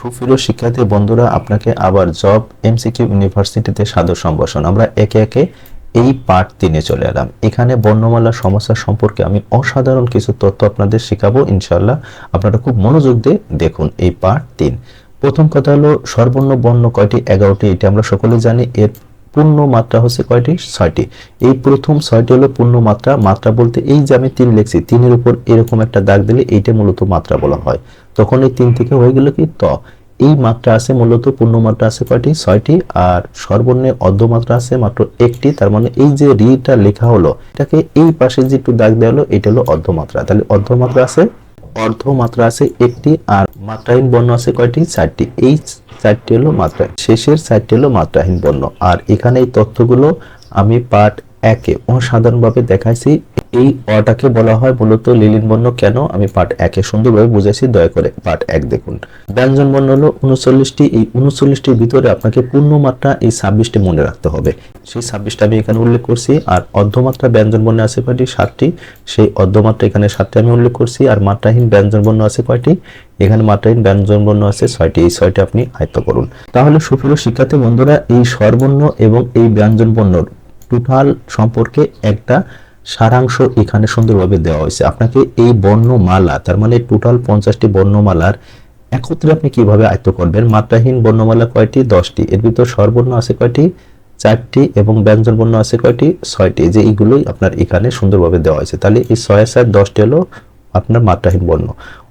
সুপ্রিয় শিক্ষার্থী বন্ধুরা, আপনাকে আবার জব এমসিকিউ ইউনিভার্সিটিতে সাদর সম্ভাষণ। আমরা একে একে এই পার্ট তিনে চলে এলাম। এখানে বর্ণমালা সমস্যা সম্পর্কে আমি অসাধারণ কিছু তথ্য আপনাদের শেখাবো ইনশাল্লাহ আপনারা খুব মনোযোগ দিয়ে দেখুন এই পার্ট তিন। প্রথম কথা হলো সর্বর্ণ বর্ণ কয়টি? এগারোটি, এটা আমরা সকলে জানি। এর পূর্ণ মাত্রা হচ্ছে কয়টি? ছয়টি। এই প্রথম ছয়টি হলো পূর্ণ মাত্রা মাত্রা বলতে এই যে আমি তিন লিখছি, তিনের উপর এরকম একটা দাগ দিলে এইটা মূলত মাত্রা বলা হয়। তখন এই তিন থেকে হয়ে গেল কি? ত। এই মাত্রা আছে মূলত পূর্ণ মাত্রা আছে কয়টি? ছয়টি। আর সর্বর্ণে অর্ধ মাত্রা আছে মাত্র একটি। তার মানে এই যে রিটা লেখা হলো, এটাকে এই পাশে যে একটু দাগ দেওয়া হলো, এটা হলো অর্ধ মাত্রা তাহলে অর্ধ মাত্রা আছে অর্ধ মাত্রা আছে একটি আর মাত্রাহীন বর্ণ আছে কয়টি? চারটি। এই চারটি হলো মাত্রা শেষের চারটি হলো মাত্রাহীন বর্ণ। আর এখানে এই তথ্যগুলো আমি পার্ট একে অসাধারণভাবে দেখাইছি। এই অটাকে বলা হয় মূলত লিলিন বর্ণ কেন? আমি পার্ট একে সুন্দরভাবে বুঝাইছি, দয়া করে পার্ট এক দেখুন। ব্যঞ্জন বর্ণ হলো উনচল্লিশটি। এই উনচল্লিশটির ভিতরে আপনাকে পূর্ণ মাত্রা এই ছাব্বিশটি মনে রাখতে হবে। সেই ছাব্বিশটা আমি এখানে উল্লেখ করছি, আর অর্ধমাত্রা ব্যঞ্জন বর্ণে আছে কয়টি? সাতটি। সেই অর্ধমাত্রা এখানে সাতটি আমি উল্লেখ করছি, আর মাত্রাহীন ব্যঞ্জন বর্ণ আছে কয়টি? এখানে মাত্রাহীন ব্যঞ্জন বর্ণ আছে ছয়টি। এই ছয়টি আপনি আয়ত্ত করুন। তাহলে সুপ্রিয় শিক্ষার্থী বন্ধুরা, এই স্বরবর্ণ এবং এই ব্যঞ্জন বর্ণর টোটাল সম্পর্কে একটা সারাংশ এখানে সুন্দরভাবে দেওয়া হয়েছে। আপনাকে এই বর্ণমালা, তার মানে টোটাল পঞ্চাশটি বর্ণমালার একত্রে আপনি কীভাবে আয়ত্ত করবেন? মাত্রাহীন বর্ণমালা কয়টি? দশটি। এর ভিতর স্বরবর্ণ আছে কয়টি? চারটি এবং ব্যঞ্জন বর্ণ আছে কয়টি? ছয়টি। যে এইগুলোই আপনার এখানে সুন্দরভাবে দেওয়া হয়েছে। তাহলে এই ছয় সাত দশটি হলো আপনার মাত্রাহীন বর্ণ।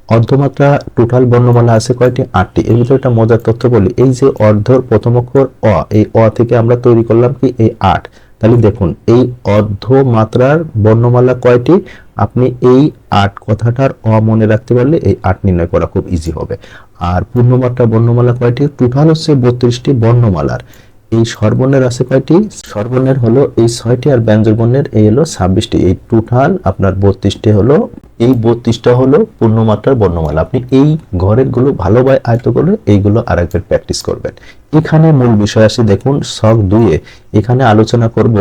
অর্ধমাত্রা টোটাল বর্ণমালা আছে কয়টি? আটটি। এর ভিতরে একটা মজার তথ্য বলি। এই যে অর্ধর প্রথম অক্ষর অ, এই অ থেকে আমরা তৈরি করলাম কি? এই আট। তাহলে দেখুন, এই অর্ধ মাত্রার বর্ণমালা কয়টি? আপনি এই আট কথাটার অ মনে রাখতে পারলে এই আট নির্ণয় করা খুব ইজি হবে। আর পূর্ণমাত্রা বর্ণমালা কয়টি? টোটাল হচ্ছে বত্রিশটি বর্ণমালার। এই স্বরবর্ণের আছে কয়টি? স্বরবর্ণের হলো এই ছয়টি আর ব্যঞ্জন বর্ণের এই হলো ছাব্বিশটি। এই টোটাল আপনার বত্রিশটি হলো, এই বত্রিশটা হলো পূর্ণমাত্রার বর্ণমালা। আপনি এই ঘরেরগুলো ভালোভাবে আয়ত্ত করলে এইগুলো আর একবার প্র্যাকটিস করবেন। এখানে মূল বিষয় আসে দেখুন শখ দুইয়ে এখানে আলোচনা করব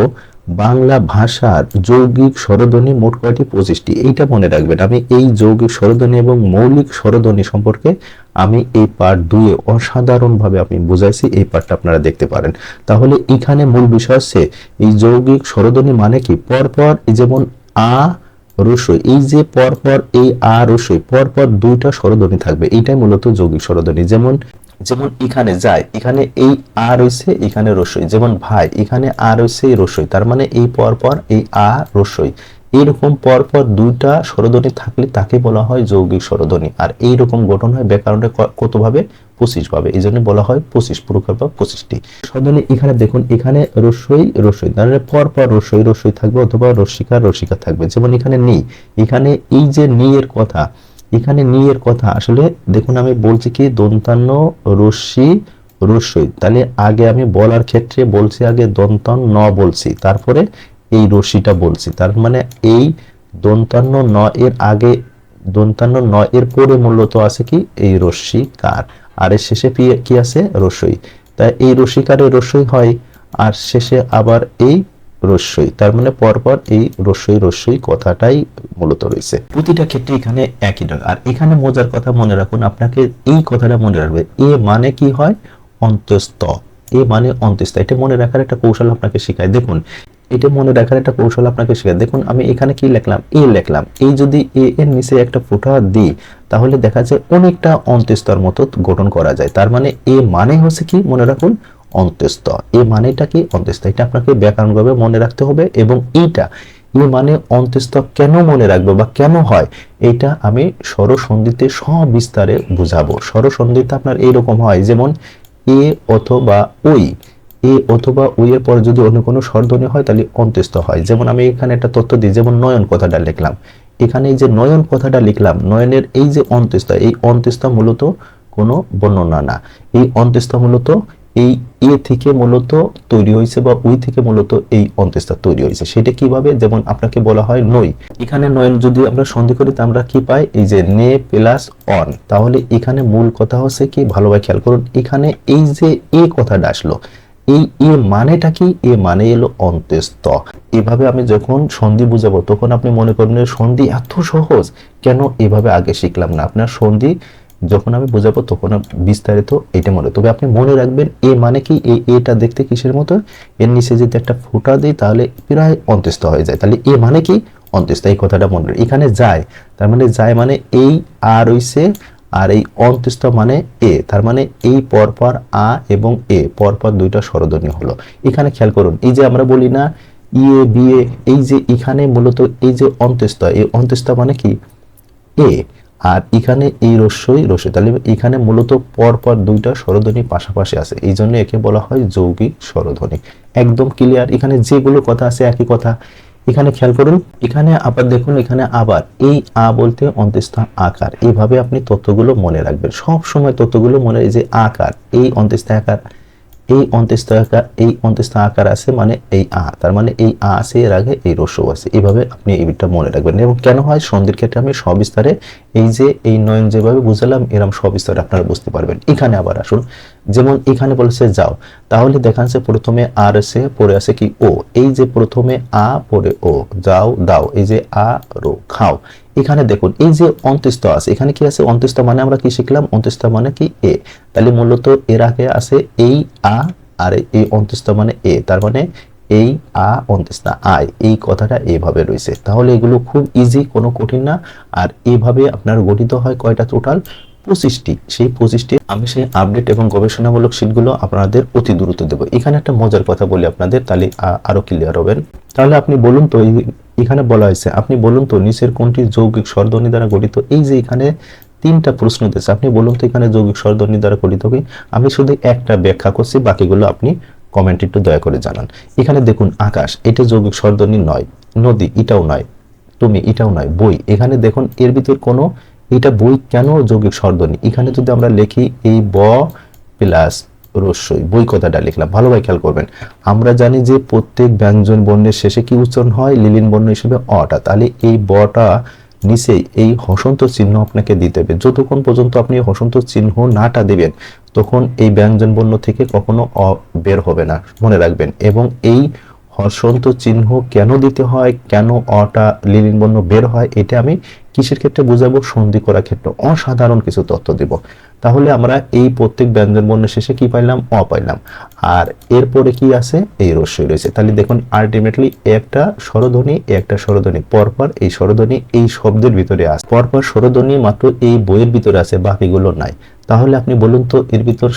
বাংলা ভাষার যৌগিক স্বরধ্বনি মোট কয়টি? পঁচিশটি। এইটা মনে রাখবেন, আমি এই যৌগিক স্বরধ্বনি এবং মৌলিক স্বরধ্বনি সম্পর্কে আমি এই পার্ট দুয়ে অসাধারণভাবে আপনি বুঝাইছি, এই পার্টটা আপনারা দেখতে পারেন। তাহলে এখানে মূল বিষয় হচ্ছে, এই যৌগিক স্বরধ্বনি মানে কি? পরপর যেমন আ, রসই, এই যে পরপর এই আ, রসই, পরপর দুইটা স্বরধ্বনি থাকবে, এইটাই মূলত যৌগিক স্বরধ্বনি। যেমন যেমন এখানে যায়, এখানে এই আ রয়েছে, এখানে রসই। যেমন ভাই, এখানে আ রয়েছে রসই। তার মানে এই পরপর এই আ রসই। এইরকম পরপর দুইটা স্বরধ্বনি থাকলে তাকে বলা হয় যৌগিক স্বরধ্বনি। আর এই রকম গঠন হয় ব্যাকরণে কতভাবে? পঁচিশ ভাবে এই জন্য বলা হয় পঁচিশ প্রকার বা পঁচিশটি। স্বরধ্বনি এখানে দেখুন, এখানে রসই রসই। তাহলে পরপর রসই রসই থাকবে অথবা রসিকা রসিকা থাকবে। যেমন এখানে নি, এখানে এই যে নি এর কথা এখানে নি এর কথা। আসলে দেখুন, আমি বলছি কি, দন্তান্ন, রশ্মি রস্যই তাহলে আগে আমি বলার ক্ষেত্রে বলছি, আগে দন্তান ন বলছি। তারপরে এই রশ্মিটা বলছি। তার মানে এই দন্তান্ন, ন এর আগে, দন্তান্ন, ন এর পরে মূলত আছে কি, এই রশ্মি কার আর এর শেষে কি আছে? রসই তাই এই রসিকারে রসই হয়, আর শেষে আবার এই রস্যই। তার মানে পরপর এই রস্যই রস্যই কথাটাই মূলত রয়েছে। প্রতিটা ক্ষেত্রে এখানে একই নয় আর এখানে মজার কথা মনে রাখুন, আপনাকে এই কথাটা মনে রাখবে, এ মানে কি হয়? অন্তস্ত এ মানে অন্তস্ত এটা মনে রাখার একটা কৌশল আপনাকে শেখায়। দেখুন, এটা মনে রাখার একটা কৌশল আপনাকে শেখায়। দেখুন, আমি এখানে কি লিখলাম? এ লিখলাম। এই যদি এ এর নিচে একটা ফোঁটা দিই, তাহলে দেখা যায় অনেকটা অন্তস্তর মতো গঠন করা যায়। তার মানে এ মানে হচ্ছে কি? মনে রাখুন অন্তস্থ। এই মানেটা কি অন্তস্থ? এটা আপনাকে ব্যাকরণভাবে মনে রাখতে হবে এবং এইটা, এই মানে অন্তস্থ কেন মনে রাখব বা কেন হয় এটা আমি স্বরসন্ধিতে সবিস্তারে বুঝাবো। স্বরসন্ধিতে আপনার এইরকম হয় যেমন এ অথবা ওই। এ অথবা ওই এর পর যদি অন্য কোনো স্বরধ্বনি হয় তাহলে অন্তস্থ হয়। যেমন আমি এখানে একটা তথ্য দিই, যেমন নয়ন কথাটা লিখলাম। এখানে এই যে নয়ন কথাটা লিখলাম, নয়নের এই যে অন্তস্থ, এই অন্তস্থ মূলত কোনো বর্ণনা না। এই অন্তস্থ মূলত এই এ থেকে মূলত তৈরি হয়েছে বা ওই থেকে মূলত এই অন্ত্যেষ্টা তৈরি হয়েছে। সেটা কীভাবে? যেমন আপনাকে বলা হয় নই। এখানে নয়ন যদি আমরা সন্ধি করি, তা আমরা কি পাই? এই যে নে প্লাস অন। তাহলে এখানে মূল কথা হচ্ছে কি? ভালোভাবে খেয়াল করুন। এখানে এই যে এ কথাটা আসলো, এই এ মানেটা কি? এ মানে এলো অন্ত্যস্ত এভাবে আমি যখন সন্ধি বুঝাবো, তখন আপনি মনে করবেন সন্ধি এত সহজ। কেন এভাবে আগে শিখলাম না? আপনার সন্ধি যখন আমি বোঝাবো তখন বিস্তারিত এটা মনে তবে আপনি মনে রাখবেন, এ মানে কি? এই এটা দেখতে কিসের মতো? এর নিচে যদি একটা ফোঁটা দিই, তাহলে প্রায় অন্ত্যস্ত হয়ে যায়। তাহলে এ মানে কি? অন্ত্যস্ত এই কথাটা মনে। এখানে যায়, তার মানে যায় মানে এই আর হইছে আর এই অন্ত্যস্ত মানে এ। তার মানে এই পরপর আ এবং এ, পরপর দুইটা স্বরধ্বনি হলো। এখানে খেয়াল করুন, এই যে আমরা বলি না ইয়ে বিয়ে এই যে এখানে মূলত এই যে অন্ত্যস্ত এই অন্ত্যস্ত মানে কি? এ। আর এখানে এই রস্যই রস্যই। তাহলে এখানে মূলত পরপর দুইটা স্বরধ্বনি পাশাপাশি আছে। এই জন্য একে বলা হয় যৌগিক স্বরধ্বনি। একদম ক্লিয়ার এখানে যেগুলো কথা আছে একই কথা। এখানে খেয়াল করুন, এখানে আবার দেখুন, এখানে আবার এই আ বলতে অন্ত্যেষ্ঠ আকার। এইভাবে আপনি তথ্যগুলো মনে রাখবেন। সব সময় তথ্যগুলো মনে যে আকার, এই অন্ত্যেষ্ঠ আকার। এই অন্ত্যেষ্ট আকার, এই অন্ত্যেষ্ট আকার আছে মানে এই আ, তার মানে এই আ আছে, এর আগে এই রসও আছে। এইভাবে আপনি এই বিটটা মনে রাখবেন। এবং কেন হয়? সন্ধির ক্ষেত্রে আমি সবিস্তারে এই যে, এই নয়ন যেভাবে বুঝালাম এরকম সবিস্তারে আপনারা বুঝতে পারবেন। এখানে আবার আসুন। যেমন এখানে বলেছে যাও, তাহলে দেখা যাচ্ছে প্রথমে আর আছে পরে আছে কি ও। এই যে প্রথমে আ পরে ও, যাও, দাও, এই যে আ, রো, খাও। এখানে দেখুন, এই যে অন্ত্যস্ত আছে, এখানে কি আছে? অন্ত্যস্ত মানে আমরা কি শিখলাম? অন্ত্যস্ত মানে কি? এ। তাহলে মূলত এর আগে আছে এই, আ, আর এই অন্ত্যস্ত মানে এ, তার মানে এই, আ অন্ত্যস্তা আয়। এই কথাটা এইভাবে রয়েছে। তাহলে এগুলো খুব ইজি কোনো কঠিন না। আর এইভাবে আপনার গঠিত হয় কয়টা টোটাল পঁচিশটি সেই পঁচিশটি আমি সেই আপডেট এবং গবেষণামূলক শীটগুলো আপনাদের অতি দ্রুত দেবো। এখানে একটা মজার কথা বলি আপনাদের, তাহলে আ- আরও ক্লিয়ার হবেন। তাহলে আপনি বলুন তো এখানে বলা হয়েছে, আপনি বলুন তো, নিচের কোনটি যৌগিক স্বরধ্বনি দ্বারা গঠিত? এই যে এখানে তিনটা প্রশ্ন দিয়েছে, আপনি বলুন তো এখানে যৌগিক স্বরধ্বনি দ্বারা গঠিত কি? আমি শুধু একটা ব্যাখ্যা করছি, বাকিগুলো আপনি কমেন্ট একটু দয়া করে জানান। এখানে দেখুন, আকাশ, এটা যৌগিক স্বরধ্বনি নয়, নদী, এটাও নয়, তুমি, এটাও নয়, বই। এখানে দেখুন, এর ভিতর কোনো এটা বই কেন যৌগিক স্বরধ্বনি এখানে যদি আমরা লিখি এই ব প্লাস রস্যই, বই কথাটা লিখলাম। ভালোভাবে খেয়াল করবেন, আমরা জানি যে প্রত্যেক ব্যঞ্জন বর্ণের শেষে কি উচ্চারণ হয়? লিলিন বর্ণ হিসেবে অটা। তাহলে এই বটা নিচে এই হসন্ত চিহ্ন আপনাকে দিতে হবে। যতক্ষণ পর্যন্ত আপনি হসন্ত চিহ্ন নাটা দিবেন, তখন এই ব্যঞ্জন বর্ণ থেকে কখনো অ বের হবে না, মনে রাখবেন। এবং এই হসন্ত চিহ্ন কেন দিতে হয়? কেন অটা, লিলিন বর্ণ বের হয়? এটা আমি কিসের ক্ষেত্রে বুঝাবো? সন্ধি করার ক্ষেত্রে। অসাধারণ কিছু তথ্য দেব। তাহলে আমরা এই প্রত্যেক ব্যঞ্জন শেষে কি পাইলাম? অ পাইলাম। আর এরপরে কি আছে? এই রস্যই রয়েছে। তাহলে দেখুন আলটিমেটলি একটা স্বরধ্বনি একটা স্বরধ্বনি। পরপর এই স্বরধ্বনি এই শব্দের ভিতরে আছে। পরপর স্বরধ্বনি মাত্র এই বইয়ের ভিতরে আছে, বাকিগুলো নাই। তাহলে আপনি বলুন তো, এর ভিতর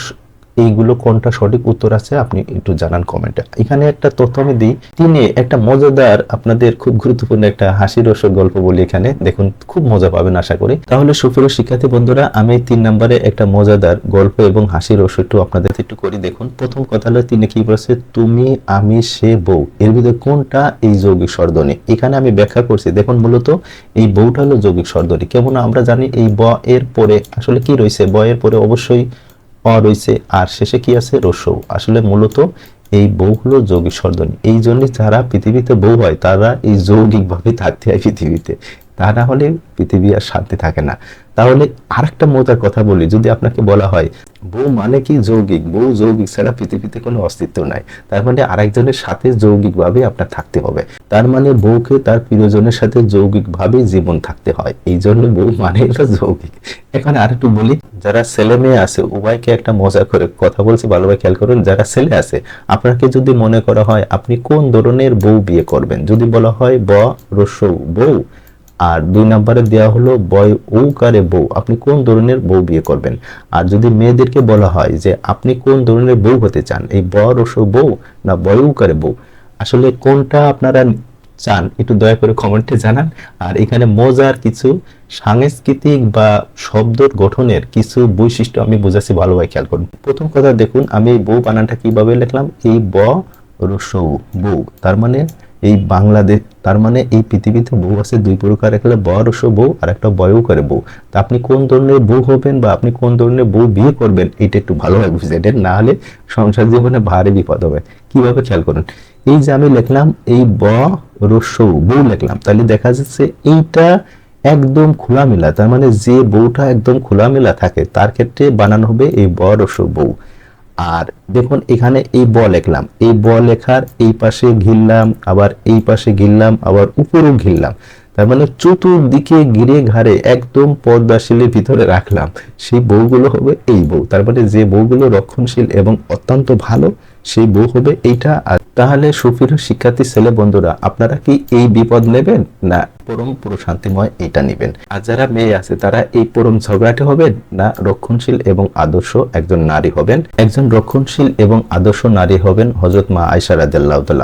এইগুলো কোনটা সঠিক উত্তর আছে আপনি একটু জানান কমেন্টে এখানে একটা তথ্য আমি দিই। তিনি একটা মজাদার, আপনাদের খুব গুরুত্বপূর্ণ একটা হাসি রসক গল্প বলি এখানে। দেখুন, খুব মজা পাবেন আশা করি। তাহলে সুপ্রিয় শিক্ষার্থী বন্ধুরা, আমি তিন নম্বরে একটা মজাদার গল্প এবং হাসি রস একটু আপনাদের একটু করি। দেখুন, প্রথম কথা হলো, তিনি কি বলছে? তুমি, আমি, সে বউ। এর ভিতরে কোনটা? এই যৌগিক স্বরধ্বনি। এখানে আমি ব্যাখ্যা করছি। দেখুন, মূলত এই বউটা হলো যৌগিক স্বরধ্বনি। কেমন আমরা জানি, এই ব এর পরে আসলে কি রয়েছে? ব এর পরে অবশ্যই অ রয়েছে আর শেষে কি আছে? রসৌ। আসলে মূলত এই বউ হলো যৌগিক স্বরধ্বনি এই জন্য যারা পৃথিবীতে বউ হয়, তারা এই যৌগিকভাবে থাকতে হয় পৃথিবীতে। তা না হলে পৃথিবী আর শান্তি থাকে না। তাহলে আরেকটা মজার কথা বলি, যদি আপনাকে বলা হয়, বউ মানে কি যৌগিক? বউ যৌগিক ছাড়া পৃথিবীতে কোনো অস্তিত্ব নাই। তার মানে আরেকজনের সাথে যৌগিক ভাবে আপনার থাকতে হবে। তার মানে বউকে তার প্রিয়জনের সাথে যৌগিক ভাবে জীবন থাকতে হয়। এই জন্য বউ মানে হলো যৌগিক। এখানে আরেকটু বলি, যারা ছেলে মেয়ে আছে, উভয়কে একটা মজা করে কথা বলছি ভালোভাবে খেয়াল করুন, যারা ছেলে আছে, আপনাকে যদি মনে করা হয়, আপনি কোন ধরনের বউ বিয়ে করবেন? যদি বলা হয়, ব রস্যৌ বউ আর দুই নম্বরে দেওয়া হলো, বয় ঔকারে বউ, আপনি কোন ধরনের বউ বিয়ে করবেন? আর যদি মেয়েদেরকে বলা হয় যে, আপনি কোন ধরনের বউ হতে চান, এই ব রস বউ না বয় ঔকারে বউ? আসলে কোনটা আপনারা চান, একটু দয়া করে কমেন্টে জানান। আর এখানে মজার কিছু সাংস্কৃতিক বা শব্দ গঠনের কিছু বৈশিষ্ট্য আমি বুঝাচ্ছি ভালোভাবে খেয়াল করুন। প্রথম কথা দেখুন, আমি এই বউ বানানটা কীভাবে লিখলাম? এই ব রসৌ বউ। তার মানে এই বাংলাদেশ, তার মানে এই পৃথিবীতে বউ আছে দুই প্রকার একটা বয়স বউ, আর একটা বয়ও করে বউ। তা আপনি কোন ধরনের বউ হবেন বা আপনি কোন ধরনের বউ বিয়ে করবেন, এটা একটু ভালোভাবে বুঝে নেন না হলে সংসার জীবনে ভারী বিপদ হবে। কীভাবে খেয়াল করুন? এই যে আমি লিখলাম, এই ব রস্যৌ বউ লিখলাম, তাহলে দেখা যাচ্ছে এইটা একদম খোলামেলা, তার মানে যে বউটা একদম খোলামেলা থাকে, তার ক্ষেত্রে বানানো হবে এই ব রস্যৌ বউ। আর দেখুন এখানে এই ব লিখলাম। এই ব লেখার এই পাশে ঘিরলাম, আবার এই পাশে ঘিরলাম, আবার উপরেও ঘিরলাম। তার মানে চতুর্দিকে গিরে ঘাড়ে একদম পর্দাশীলের ভিতরে রাখলাম। সেই বউগুলো হবে এই বউ। তার মানে যে বউগুলো রক্ষণশীল এবং অত্যন্ত ভালো, সেই বউ হবে এইটা। আর তাহলে সুফির শিক্ষার্থী, ছেলে বন্ধুরা, আপনারা কি এই বিপদ নেবেন না পরম পুরো শান্তিময় এটা নেবেন। আর যারা মেয়ে আছে, তারা এই পরম ঝগড়াটে হবেন না? রক্ষণশীল এবং আদর্শ একজন নারী হবেন। একজন রক্ষণশীল এবং আদর্শ নারী হবেন হজরত মা আয়সা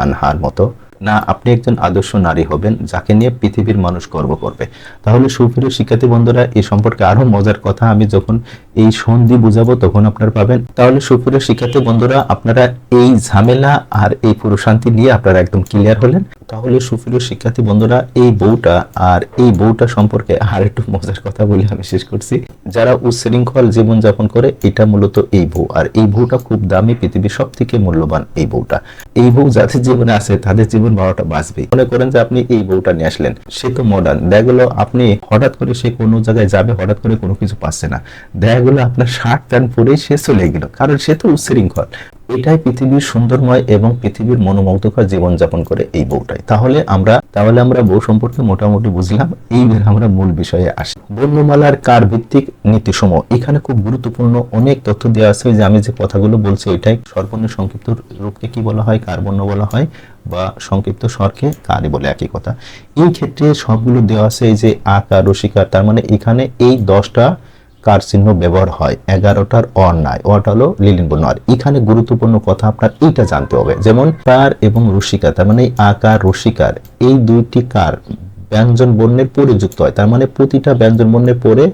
আনহার মতো। না, আপনি একজন আদর্শ নারী হবেন, যাকে নিয়ে পৃথিবীর মানুষ গর্ব করবে। তাহলে সুপ্রিয় শিক্ষার্থী বন্ধুরা এই সম্পর্কে আরও মজার কথা আমি যখন এই সন্ধি বুঝাবো, তখন আপনারা পাবেন। তাহলে সুপ্রিয় শিক্ষার্থী বন্ধুরা, আপনারা এই ঝামেলা আর এই পুরুষান্তি নিয়ে আপনারা একদম ক্লিয়ার হলেন। তাহলে সুপ্রিয় শিক্ষার্থী বন্ধুরা, এই বউটা আর এই বউটা সম্পর্কে আর একটু মজার কথা বলে আমি শেষ করছি। যারা উচ্ছৃঙ্খল জীবনযাপন করে, এটা মূলত এই বউ। আর এই বউটা খুব দামি, পৃথিবীর সব থেকে মূল্যবান এই বউটা। এই বউ যাদের জীবনে আছে, তাদের জীবন বারোটা বাঁচবে মনে করেন যে আপনি এই বউটা নিয়ে আসলেন। সে তো মডার্ন দেখা গেলো আপনি হঠাৎ করে সে কোনো জায়গায় যাবে, হঠাৎ করে কোনো কিছু পাচ্ছে না। দেখা গেলো আপনার শার্ট প্যান্ট পরেই সে চলে গেল। কারণ সে তো উচ্ছৃঙ্খল। এটাই পৃথিবীর সুন্দরময় এবং পৃথিবীর মনোমুগ্ধকর জীবনযাপন করে এই বউটাই। তাহলে আমরা তাহলে আমরা বউ সম্পর্কে মোটামুটি বুঝলাম। এইবার আমরা মূল বিষয়ে আসি। বর্ণমালার কার ভিত্তিক নীতিসমূহ। এখানে খুব গুরুত্বপূর্ণ অনেক তথ্য দেওয়া আছে যে আমি যে কথাগুলো বলছি এটাই সর্বর্ণ সংক্ষিপ্ত রূপকে কি বলা হয় কার বর্ণ বলা হয়, বা সংক্ষিপ্ত স্বরকে কারই বলে একই কথা। এই ক্ষেত্রে সবগুলো দেওয়া আছে এই যে আকার রসিকার তার মানে এখানে এই দশটা কার চিহ্ন ব্যবহার হয়? এগারোটার অর নাই। অটা হলো লিলিন বর্ণ আর এখানে গুরুত্বপূর্ণ কথা আপনার এইটা জানতে হবে। যেমন কার এবং রসিকা তার মানে আকার, রসিকার, এই দুইটি কার ব্যঞ্জন বর্ণের পরে যুক্ত হয়। তার মানে প্রতিটা ব্যঞ্জন বর্ণের পরে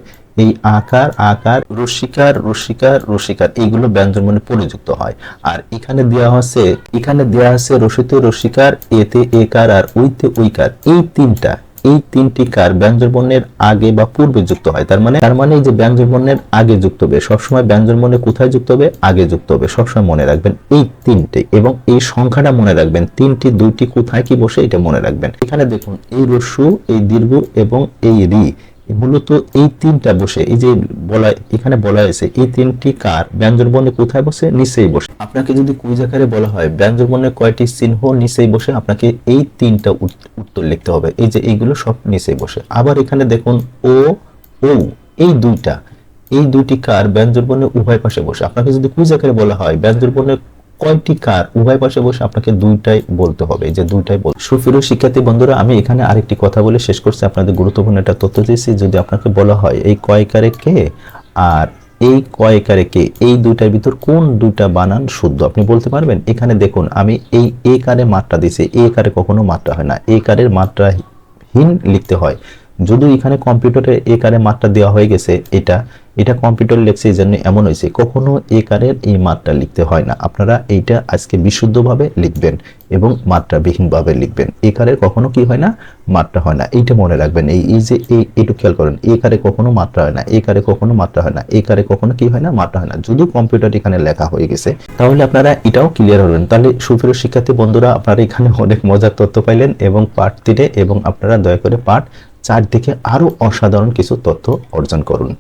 এই আকার আকার, রসিকার রসিকার রসিকার, এইগুলো ব্যঞ্জন বর্ণে পরে যুক্ত হয়। আর এখানে দেওয়া হচ্ছে, এখানে দেওয়া হচ্ছে রসিতে রসিকার, এতে একার, আর ওইতে ওইকার এই তিনটা এই তিনটি কার ব্যঞ্জন বর্ণের আগে বা পূর্বে যুক্ত হয়। তার মানে তার মানে এই যে ব্যঞ্জন বর্ণের আগে যুক্ত হবে, সবসময় ব্যঞ্জন বর্ণে কোথায় যুক্ত হবে? আগে যুক্ত হবে। সবসময় মনে রাখবেন এই তিনটে এবং এই সংখ্যাটা মনে রাখবেন। তিনটি, দুইটি কোথায় কি বসে, এটা মনে রাখবেন। এখানে দেখুন, এই রস্যু এই দীর্ঘ এবং এই রি। মূলত এই তিনটা বসে, এই যে বলা, এখানে বলা হয়েছে, এই তিনটি কার ব্যঞ্জন বর্ণে কোথায় বসে? নিচেই বসে। আপনাকে যদি কুইজ আকারে বলা হয়, ব্যঞ্জন বর্ণের কয়টি চিহ্ন নিচেই বসে? আপনাকে এই তিনটা উত- উত্তর লিখতে হবে। এই যে এইগুলো সব নিচেই বসে। আবার এখানে দেখুন, ও ও, এই দুইটা, এই দুইটি কার ব্যঞ্জন বর্ণের উভয় পাশে বসে। আপনাকে যদি কুইজ আকারে বলা হয়, ব্যঞ্জন বর্ণের কয়টি কার? উভয় পাশে বসে আপনাকে দুইটাই বলতে হবে, যে দুইটাই বল সুফিরো শিক্ষার্থী বন্ধুরা, আমি এখানে আরেকটি কথা বলে শেষ করছি আপনাদের গুরুত্বপূর্ণ একটা তথ্য দিয়েছি, যদি আপনাকে বলা হয় এই কয়কারে কে আর এই কয়কারে কে, এই দুইটার ভিতর কোন দুইটা বানান শুদ্ধ? আপনি বলতে পারবেন? এখানে দেখুন, আমি এই এ কারে মাত্রা দিছি এ কারে কখনো মাত্রা হয় না, এ কারের মাত্রা হীন লিখতে হয়। যদিও এখানে কম্পিউটারে এ কারে মাত্রা দেওয়া হয়ে গেছে, এটা এটা কম্পিউটার লেখছে এই জন্য এমন হয়েছে, কখনো এ কারের এই মাত্রা লিখতে হয় না। আপনারা এইটা আজকে বিশুদ্ধভাবে লিখবেন এবং মাত্রাবিহীনভাবে লিখবেন। এ কারের কখনো কি হয় না? মাত্রা হয় না। এইটা মনে রাখবেন। এই এই যে, এই, একটু খেয়াল করেন। এ কারে কখনো মাত্রা হয় না, এ কারে কখনো মাত্রা হয় না, এ কারে কখনো কি হয় না? মাত্রা হয় না। যদিও কম্পিউটার এখানে লেখা হয়ে গেছে, তাহলে আপনারা এটাও ক্লিয়ার হলেন তাহলে সুফির শিক্ষার্থী বন্ধুরা, আপনারা এখানে অনেক মজার তথ্য পাইলেন এবং পার্ট তিনে এবং আপনারা দয়া করে পার্ট চার দিকে আরও অসাধারণ কিছু তথ্য অর্জন করুন।